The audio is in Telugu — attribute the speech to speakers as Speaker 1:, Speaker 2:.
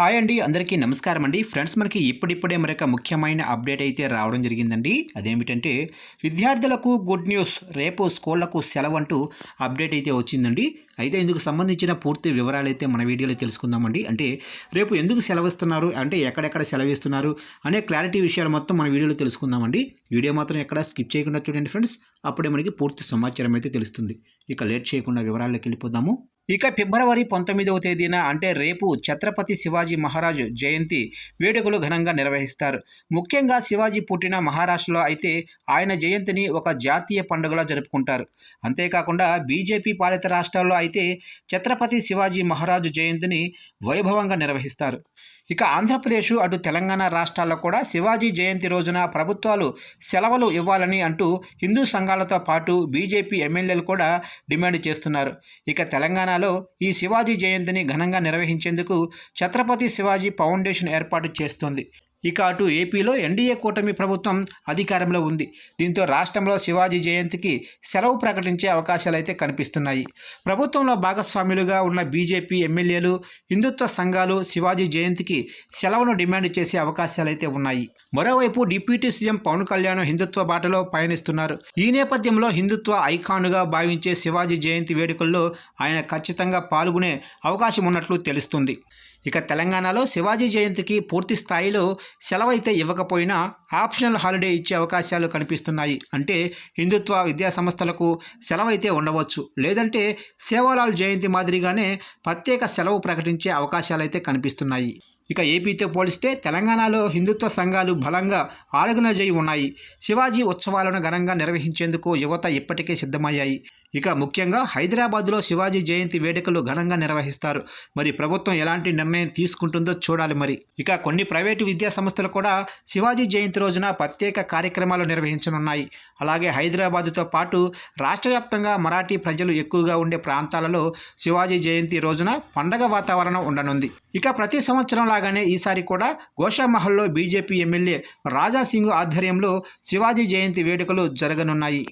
Speaker 1: హాయ్ అండి అందరికీ నమస్కారం అండి. ఫ్రెండ్స్ మనకి ఇప్పుడిప్పుడే మరొక ముఖ్యమైన అప్డేట్ అయితే రావడం జరిగిందండి. అదేమిటంటే విద్యార్థులకు గుడ్ న్యూస్ రేపు స్కూళ్ళకు సెలవు అంటూ అప్డేట్ అయితే వచ్చిందండి. అయితే ఇందుకు సంబంధించిన పూర్తి వివరాలు అయితే మన వీడియోలో తెలుసుకుందామండి. అంటే రేపు ఎందుకు సెలవిస్తున్నారు అంటే ఎక్కడెక్కడ సెలవిస్తున్నారు అనే క్లారిటీ విషయాలు మొత్తం మన వీడియోలో తెలుసుకుందామండి. వీడియో మాత్రం ఎక్కడ స్కిప్ చేయకుండా చూడండి ఫ్రెండ్స్. అప్పుడే మనకి పూర్తి సమాచారం అయితే తెలుస్తుంది. ఇక లేట్ చేయకుండా వివరాల్లోకి వెళ్ళిపోదాము. ఇక ఫిబ్రవరి పంతొమ్మిదవ తేదీన అంటే రేపు ఛత్రపతి శివాజీ మహారాజు జయంతి వేడుకలు ఘనంగా నిర్వహిస్తారు. ముఖ్యంగా శివాజీ పుట్టిన మహారాష్ట్రలో అయితే ఆయన జయంతిని ఒక జాతీయ పండుగలా జరుపుకుంటారు. అంతేకాకుండా బీజేపీ పాలిత రాష్ట్రాల్లో అయితే ఛత్రపతి శివాజీ మహారాజు జయంతిని వైభవంగా నిర్వహిస్తారు. ఇక ఆంధ్రప్రదేశ్ అటు తెలంగాణ రాష్ట్రాల్లో కూడా శివాజీ జయంతి రోజున ప్రభుత్వాలు సెలవులు ఇవ్వాలని అంటూ హిందూ సంఘాలతో పాటు బీజేపీ ఎమ్మెల్యేలు కూడా డిమాండ్ చేస్తున్నారు. ఇక తెలంగాణలో ఈ శివాజీ జయంతిని ఘనంగా నిర్వహించేందుకు ఛత్రపతి శివాజీ ఫౌండేషన్ ఏర్పాటు చేస్తోంది. ఇక అటు ఏపీలో ఎన్డీఏ కూటమి ప్రభుత్వం అధికారంలో ఉంది. దీంతో రాష్ట్రంలో శివాజీ జయంతికి సెలవు ప్రకటించే అవకాశాలు అయితే కనిపిస్తున్నాయి. ప్రభుత్వంలో భాగస్వాములుగా ఉన్న బీజేపీ ఎమ్మెల్యేలు హిందుత్వ సంఘాలు శివాజీ జయంతికి సెలవును డిమాండ్ చేసే అవకాశాలు అయితే ఉన్నాయి. మరోవైపు డిప్యూటీ సీఎం పవన్ కళ్యాణ్ హిందుత్వ బాటలో పయనిస్తున్నారు. ఈ నేపథ్యంలో హిందుత్వ ఐకాన్గా భావించే శివాజీ జయంతి వేడుకల్లో ఆయన ఖచ్చితంగా పాల్గొనే అవకాశం ఉన్నట్లు తెలుస్తుంది. ఇక తెలంగాణలో శివాజీ జయంతికి పూర్తి స్థాయిలో సెలవైతే ఇవ్వకపోయినా ఆప్షనల్ హాలిడే ఇచ్చే అవకాశాలు కనిపిస్తున్నాయి. అంటే హిందుత్వ విద్యా సంస్థలకు సెలవైతే ఉండవచ్చు. లేదంటే సేవాలాల్ జయంతి మాదిరిగానే ప్రత్యేక సెలవు ప్రకటించే అవకాశాలు అయితే కనిపిస్తున్నాయి. ఇక ఏపీతో పోలిస్తే తెలంగాణలో హిందుత్వ సంఘాలు బలంగా ఆలుగునజై ఉన్నాయి. శివాజీ ఉత్సవాలను ఘనంగా నిర్వహించేందుకు యువత ఇప్పటికే సిద్ధమయ్యాయి. ఇక ముఖ్యంగా హైదరాబాద్లో శివాజీ జయంతి వేడుకలు ఘనంగా నిర్వహిస్తారు. మరి ప్రభుత్వం ఎలాంటి నిర్ణయం తీసుకుంటుందో చూడాలి మరి. ఇక కొన్ని ప్రైవేటు విద్యా సంస్థలు కూడా శివాజీ జయంతి రోజున ప్రత్యేక కార్యక్రమాలు నిర్వహించనున్నాయి. అలాగే హైదరాబాద్తో పాటు రాష్ట్ర వ్యాప్తంగా మరాఠీ ప్రజలు ఎక్కువగా ఉండే ప్రాంతాలలో శివాజీ జయంతి రోజున పండగ వాతావరణం ఉండనుంది. ఇక ప్రతి సంవత్సరం లాగానే ఈసారి కూడా గోషామహల్లో బీజేపీ ఎమ్మెల్యే రాజాసింగ్ ఆధ్వర్యంలో శివాజీ జయంతి వేడుకలు జరగనున్నాయి.